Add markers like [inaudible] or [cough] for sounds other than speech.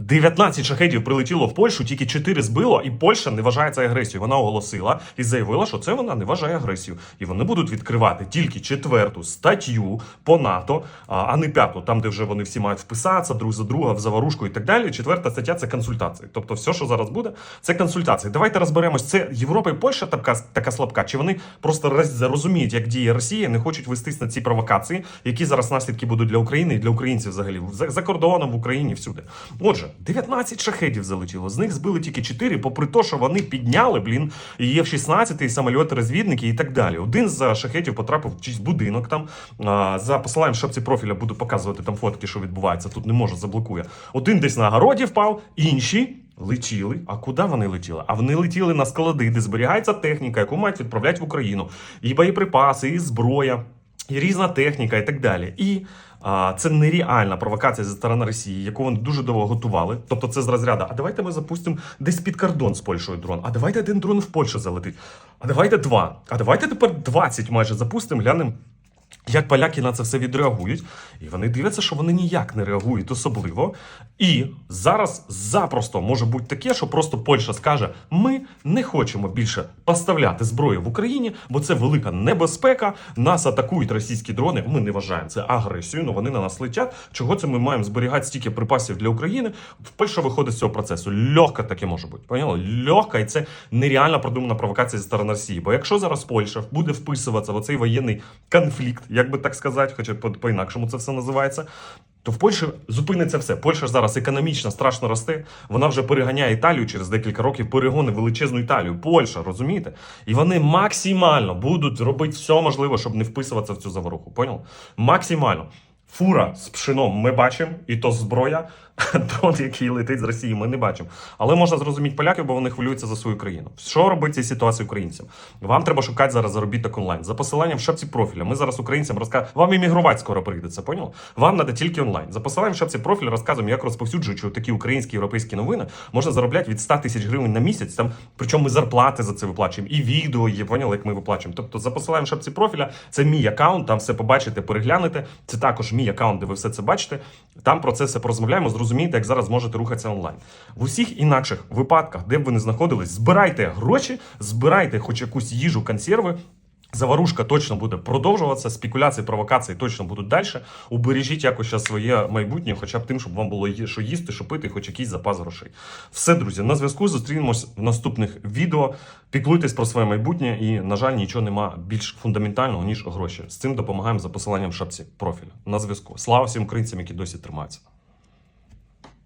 19 шахедів прилетіло в Польщу, тільки 4 збило, і Польща не вважає це агресією. Вона оголосила і заявила, що це вона не вважає агресією. І вони будуть відкривати тільки четверту статтю по НАТО, а не п'яту, там, де вже вони всі мають вписатися друг за друга в заварушку і так далі. Четверта стаття це консультації. Тобто, все, що зараз буде, це консультації. Давайте розберемось. Це Європа і Польща така, така слабка, чи вони просто роз- розуміють, як діє Росія, не хочуть вестись на ці провокації, які зараз наслідки будуть для України і для українців взагалі за, за кордоном в Україні всюди. Отже, 19 шахедів залетіло. З них збили тільки 4, попри те, що вони підняли, блін, є в 16 і самольоти розвідники і так далі. Один з шахетів потрапив в чийсь будинок там. А, За посиланням шапці профіля буду показувати там фотки, що відбувається. Тут не може заблокує. Один десь на городі впав, інші. Летіли. А куди вони летіли? А вони летіли на склади, де зберігається техніка, яку мають відправляти в Україну. І боєприпаси, і зброя, різна техніка, і так далі. І а, це нереальна провокація зі сторони Росії, яку вони дуже довго готували. Тобто, це з розряду. А давайте ми запустимо десь під кордон з Польщею дрон. А давайте один дрон в Польщу залетить. А давайте два. А давайте тепер 20 майже запустимо, глянемо. Як поляки на це все відреагують, і вони дивляться, що вони ніяк не реагують особливо. І зараз запросто може бути таке, що просто Польща скаже: ми не хочемо більше поставляти зброю в Україні, бо це велика небезпека. Нас атакують російські дрони. Ми не вважаємо це агресією, але вони на нас летять. Чого це ми маємо зберігати стільки припасів для України? Польща виходить з цього процесу. Легко таке може бути. Поняли? Легко, і це нереально продумана провокація зі сторони Росії. Бо якщо зараз Польща буде вписуватися в оцей воєнний конфлікт, як би так сказати, хоча по- по-інакшому це все називається. То в Польщі зупиниться все. Польща ж зараз економічно страшно росте. Вона вже переганяє Італію через декілька років, перегони величезну Італію. Польща, розумієте? І вони максимально будуть робити все можливе, щоб не вписуватися в цю заворуху. Поняв? Максимально. Фура з пшеном ми бачимо, і то зброя, [laughs] дрон, який летить з Росії, ми не бачимо. Але можна зрозуміти поляків, бо вони хвилюються за свою країну. Що робити в цій ситуації українцям? Вам треба шукати зараз заробіток онлайн. За посиланням в шапці профіля. Ми зараз українцям розказуємо. Вам іммігрувати скоро прийдеться, поняв? Вам треба тільки онлайн. За посиланням в шапці профіля розказуємо, як розповсюджуючи такі українські європейські новини, можна заробляти від 100 тисяч гривень на місяць. Там причому ми зарплати за це виплачуємо, і відео є, поняли, як ми виплачуємо. Тобто за посиланням в шапці профіля це мій аккаунт, там все побачите, переглянете. Це також мій аккаунт, де ви все це бачите. Там про це все порозмовляємо, зрозумієте, як зараз можете рухатися онлайн. В усіх інакших випадках, де б ви не знаходились, збирайте гроші, збирайте хоч якусь їжу, консерви. Заварушка точно буде продовжуватися, спекуляції, провокації точно будуть далі. Убережіть якось щас своє майбутнє, хоча б тим, щоб вам було що їсти, що пити, хоч якийсь запас грошей. Все, друзі, на зв'язку зустрінемось в наступних відео. Піклуйтесь про своє майбутнє і, на жаль, нічого нема більш фундаментального, ніж гроші. З цим допомагаємо за посиланням в шапці профіля. На зв'язку. Слава всім українцям, які досі тримаються.